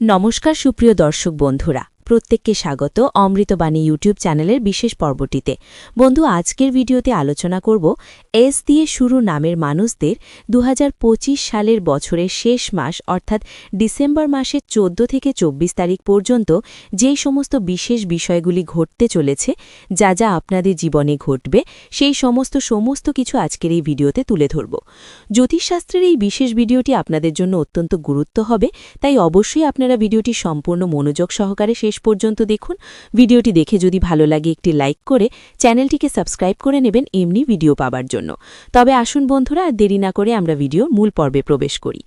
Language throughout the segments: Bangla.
নমস্কার সুপ্রিয় দর্শক বন্ধুরা। প্রত্যেককে স্বাগত অমৃতবাণী ইউটিউব চ্যানেলের বিশেষ পর্বটিতে। বন্ধু, আজকের ভিডিওতে আলোচনা করব এস দিয়ে শুরু নামের মানুষদের দু হাজার পঁচিশ সালের বছরের শেষ মাস অর্থাৎ ডিসেম্বর মাসের ১৪ থেকে ২৪ তারিখ পর্যন্ত যেই সমস্ত বিশেষ বিষয়গুলি ঘটতে চলেছে, যা যা আপনাদের জীবনে ঘটবে, সেই সমস্ত সমস্ত কিছু আজকের এই ভিডিওতে তুলে ধরব। জ্যোতিষশাস্ত্রের এই বিশেষ ভিডিওটি আপনাদের জন্য অত্যন্ত গুরুত্ব হবে, তাই অবশ্যই আপনারা ভিডিওটি সম্পূর্ণ মনোযোগ সহকারে শেষ পর্যন্ত দেখুন। ভিডিওটি দেখে যদি ভালো লাগে একটি লাইক করে চ্যানেলটিকে সাবস্ক্রাইব করে নেবেন এমনি ভিডিও পাবার জন্য। তবে আসুন বন্ধুরা, আর দেরি না করে আমরা ভিডিও মূল পর্বে প্রবেশ করি।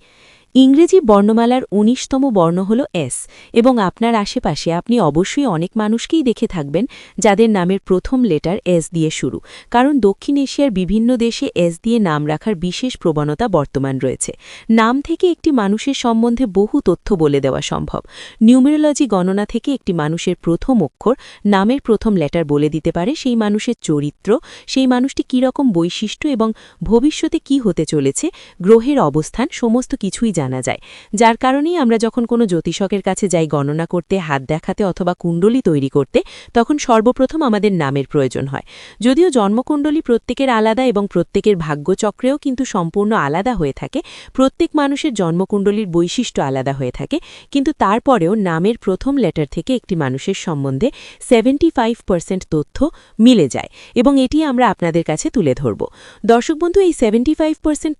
ইংরেজি বর্ণমালার উনিশতম বর্ণ হল এস, এবং আপনার আশেপাশে আপনি অবশ্যই অনেক মানুষকেই দেখে থাকবেন যাদের নামের প্রথম লেটার এস দিয়ে শুরু, কারণ দক্ষিণ এশিয়ার বিভিন্ন দেশে এস দিয়ে নাম রাখার বিশেষ প্রবণতা বর্তমান রয়েছে। নাম থেকে একটি মানুষের সম্বন্ধে বহু তথ্য বলে দেওয়া সম্ভব। নিউমেরোলজি গণনা থেকে একটি মানুষের প্রথম অক্ষর নামের প্রথম লেটার বলে দিতে পারে সেই মানুষের চরিত্র, সেই মানুষটি কী রকম বৈশিষ্ট্য এবং ভবিষ্যতে কি হতে চলেছে, গ্রহের অবস্থান, সমস্ত কিছুই জানা যায়। যার কারণেই আমরা যখন কোনো জ্যোতিষকের কাছে যাই গণনা করতে, হাত দেখাতে অথবা কুণ্ডলী তৈরি করতে, তখন সর্বপ্রথম আমাদের নামের প্রয়োজন হয়। যদিও জন্মকুণ্ডলী প্রত্যেকের আলাদা এবং প্রত্যেকের ভাগ্যচক্রেও কিন্তু সম্পূর্ণ আলাদা হয়ে থাকে, প্রত্যেক মানুষের জন্মকুণ্ডলীর বৈশিষ্ট্য আলাদা হয়ে থাকে, কিন্তু তারপরেও নামের প্রথম লেটার থেকে একটি মানুষের সম্বন্ধে সেভেন্টি ফাইভ তথ্য মিলে যায় এবং এটি আমরা আপনাদের কাছে তুলে ধরব। দর্শক বন্ধু, এই সেভেন্টি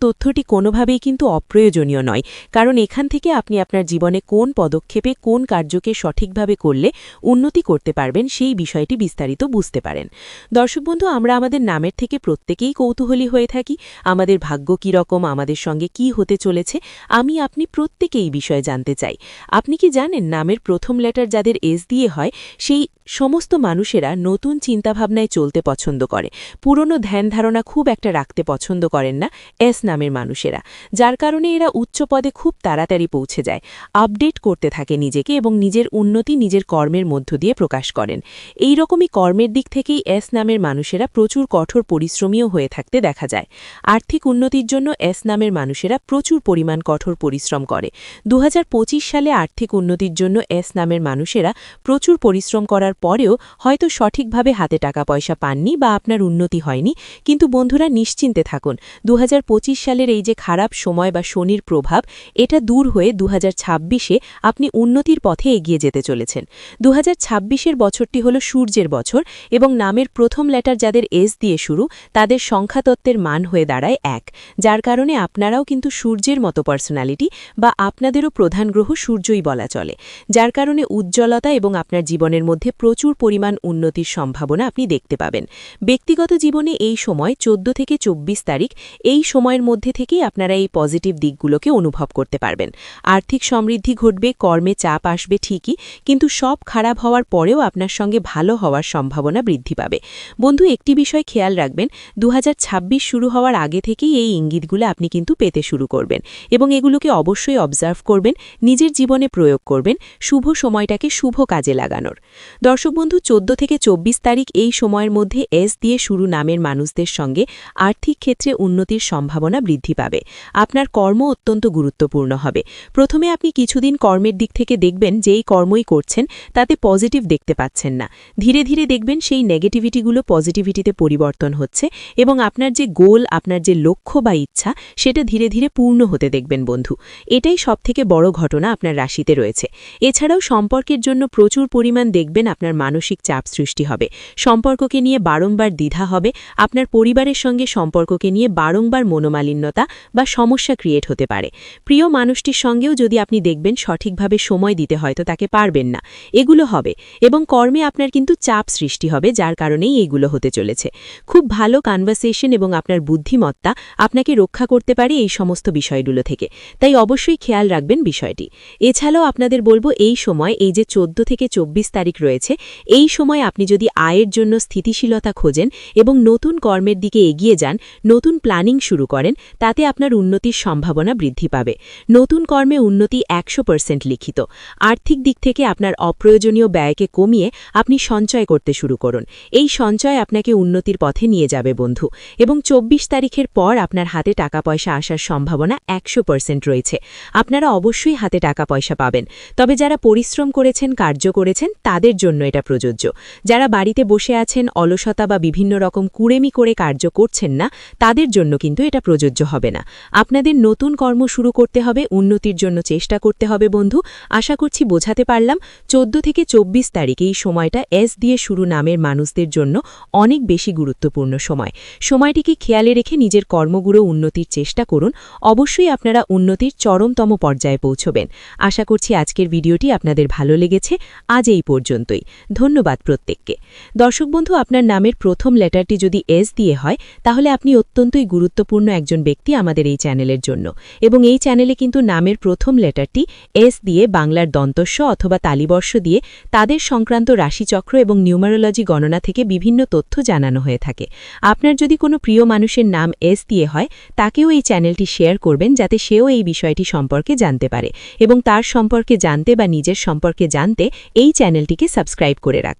তথ্যটি কোনোভাবেই কিন্তু অপ্রয়োজনীয় নয়। কারণ এখান থেকে আপনি আপনার জীবনে কোন পদক্ষেপে কোন কার্যকে সঠিকভাবে করলে উন্নতি করতে পারবেন সেই বিষয়টি বিস্তারিত বুঝতে পারেন। দর্শক বন্ধু, আমরা আমাদের নামের থেকে প্রত্যেকেই কৌতূহলী হয়ে থাকি। আমাদের ভাগ্য কী রকম আমাদের সঙ্গে কি হতে চলেছে, আমি আপনি প্রত্যেকেই বিষয়ে জানতে চাই। আপনি কি জানেন নামের প্রথম লেটার যাদের এস দিয়ে হয়, সেই সমস্ত মানুষেরা নতুন চিন্তাভাবনায় চলতে পছন্দ করে। পুরনো ধ্যান ধারণা খুব একটা রাখতে পছন্দ করেন না এস নামের মানুষেরা, যার কারণে এরা উচ্চ পদে খুব তাড়াতাড়ি পৌঁছে যায়, আপডেট করতে থাকে নিজেকে এবং নিজের উন্নতি নিজের কর্মের মধ্য দিয়ে প্রকাশ করেন। এই রকমই কর্মের দিক থেকেই এস নামের মানুষেরা প্রচুর কঠোর পরিশ্রমীও হয়ে থাকতে দেখা যায়। আর্থিক উন্নতির জন্য এস নামের মানুষেরা প্রচুর পরিমাণ কঠোর পরিশ্রম করে। দু হাজার পঁচিশ সালে আর্থিক উন্নতির জন্য এস নামের মানুষেরা প্রচুর পরিশ্রম করার পরেও হয়তো সঠিকভাবে হাতে টাকা পয়সা পাননি বা আপনার উন্নতি হয়নি, কিন্তু বন্ধুরা নিশ্চিন্তে থাকুন। দু হাজার পঁচিশ সালের এই যে খারাপ সময় বা শনির প্রভাব, এটা দূর হয়ে দু ছাব্বিশে আপনি উন্নতির পথে এগিয়ে যেতে চলেছেন। দু হাজার বছরটি হল সূর্যের বছর এবং নামের প্রথম লেটার যাদের এস দিয়ে শুরু, তাদের সংখ্যাতত্ত্বের মান হয়ে দাঁড়ায় এক। যার কারণে আপনারাও কিন্তু সূর্যের মতো পার্সোনালিটি বা আপনাদেরও প্রধান গ্রহ সূর্যই বলা চলে। যার কারণে উজ্জ্বলতা এবং আপনার জীবনের মধ্যে প্রচুর পরিমাণ উন্নতির সম্ভাবনা আপনি দেখতে পাবেন। ব্যক্তিগত জীবনে এই সময় ১৪ থেকে ২৪ তারিখ এই সময়ের মধ্যে থেকেই আপনারা এই পজিটিভ দিকগুলোকে অনুভব করতে পারবেন। আর্থিক সমৃদ্ধি ঘটবে, কর্মে চাপ আসবে ঠিকই, কিন্তু সব খারাপ হওয়ার পরেও আপনার সঙ্গে ভালো হওয়ার সম্ভাবনা বৃদ্ধি পাবে। বন্ধু, একটি বিষয় খেয়াল রাখবেন দু হাজার ছাব্বিশ শুরু হওয়ার আগে থেকেই এই ইঙ্গিতগুলো আপনি কিন্তু পেতে শুরু করবেন এবং এগুলোকে অবশ্যই অবজার্ভ করবেন, নিজের জীবনে প্রয়োগ করবেন, শুভ সময়টাকে শুভ কাজে লাগানোর। দর্শক বন্ধু, চোদ্দ থেকে ২৪ তারিখ এই সময়ের মধ্যে এস দিয়ে শুরু নামের মানুষদের সঙ্গে আর্থিক ক্ষেত্রে উন্নতির সম্ভাবনা বৃদ্ধি পাবে। আপনার কর্ম অত্যন্ত গুরুত্বপূর্ণ হবে। প্রথমে আপনি কিছুদিন কর্মের দিক থেকে দেখবেন যেই কর্মই করছেন, তাতে পজিটিভ দেখতে পাচ্ছেন না। ধীরে ধীরে দেখবেন সেই নেগেটিভিটিগুলো পজিটিভিটিতে পরিবর্তন হচ্ছে এবং আপনার যে গোল, আপনার যে লক্ষ্য বা ইচ্ছা, সেটা ধীরে ধীরে পূর্ণ হতে দেখবেন বন্ধু। এটাই সবথেকে বড় ঘটনা আপনার রাশিতে রয়েছে। এছাড়াও সম্পর্কের জন্য প্রচুর পরিমাণ দেখবেন আপনার মানসিক চাপ সৃষ্টি হবে। সম্পর্ককে নিয়ে বারংবার দ্বিধা হবে, আপনার পরিবারের সঙ্গে সম্পর্ককে নিয়ে বারংবার মনোমালিন্যতা বা সমস্যা ক্রিয়েট হতে পারে। প্রিয় মানুষটির সঙ্গেও যদি আপনি দেখবেন সঠিকভাবে সময় দিতে হয়তো তাকে পারবেন না। এগুলো হবে এবং কর্মে আপনার কিন্তু চাপ সৃষ্টি হবে, যার কারণেই এগুলো হতে চলেছে। খুব ভালো কনভারসেশন এবং আপনার বুদ্ধিমত্তা আপনাকে রক্ষা করতে পারে এই সমস্ত বিষয়গুলো থেকে। তাই অবশ্যই খেয়াল রাখবেন বিষয়টি। এছাড়াও আপনাদের বলব এই সময় এই যে চোদ্দ থেকে ২৪ তারিখ রয়েছে এই সময় আপনি যদি আয়ের জন্য স্থিতিশীলতা খোঁজেন এবং নতুন কর্মের দিকে এগিয়ে যান, নতুন প্ল্যানিং শুরু করেন, তাতে আপনার উন্নতির সম্ভাবনা বৃদ্ধি পাবে। নতুন কর্মে উন্নতি একশো লিখিত। আর্থিক দিক থেকে আপনার অপ্রয়োজনীয় ব্যয়কে কমিয়ে আপনি সঞ্চয় করতে শুরু করুন। এই সঞ্চয় আপনাকে উন্নতির পথে নিয়ে যাবে, বন্ধু। এবং চব্বিশ তারিখের পর আপনার হাতে টাকা পয়সা আসার সম্ভাবনা একশো রয়েছে। আপনারা অবশ্যই হাতে টাকা পয়সা পাবেন। তবে যারা পরিশ্রম করেছেন, কার্য করেছেন, তাদের জন্য এটা প্রযোজ্য। যারা বাড়িতে বসে আছেন, অলসতা বা বিভিন্ন রকম কুড়েমি করে কার্য করছেন না, তাদের জন্য কিন্তু এটা প্রযোজ্য হবে না। আপনাদের নতুন কর্ম শুরু করতে হবে, উন্নতির জন্য চেষ্টা করতে হবে বন্ধু। আশা করছি বোঝাতে পারলাম। চোদ্দ থেকে চব্বিশ তারিখ এই সময়টা এস দিয়ে শুরু নামের মানুষদের জন্য অনেক বেশি গুরুত্বপূর্ণ সময়। সময়টিকে খেয়ালে রেখে নিজের কর্মগুলো উন্নতির চেষ্টা করুন। অবশ্যই আপনারা উন্নতির চরমতম পর্যায়ে পৌঁছবেন। আশা করছি আজকের ভিডিওটি আপনাদের ভালো লেগেছে। আজ এই পর্যন্তই। ধন্যবাদ প্রত্যেককে। দর্শক বন্ধু, আপনার নামের প্রথম লেটারটি যদি এস দিয়ে হয়, তাহলে আপনি অত্যন্তই গুরুত্বপূর্ণ একজন ব্যক্তি আমাদের এই চ্যানেলের জন্য। এবং এই চ্যানেলে কিন্তু নামের প্রথম লেটারটি এস দিয়ে বাংলার দন্তস্ব অথবা তালিবর্ষ দিয়ে তাদের সংক্রান্ত রাশিচক্র এবং নিউমারোলজি গণনা থেকে বিভিন্ন তথ্য জানানো হয়ে থাকে। আপনার যদি কোনো প্রিয় মানুষের নাম এস দিয়ে হয়, তাকেও এই চ্যানেলটি শেয়ার করবেন যাতে সেও এই বিষয়টি সম্পর্কে জানতে পারে। এবং তার সম্পর্কে জানতে বা নিজের সম্পর্কে জানতে এই চ্যানেলটিকে সাবস্ক্রাইব করে রাখ।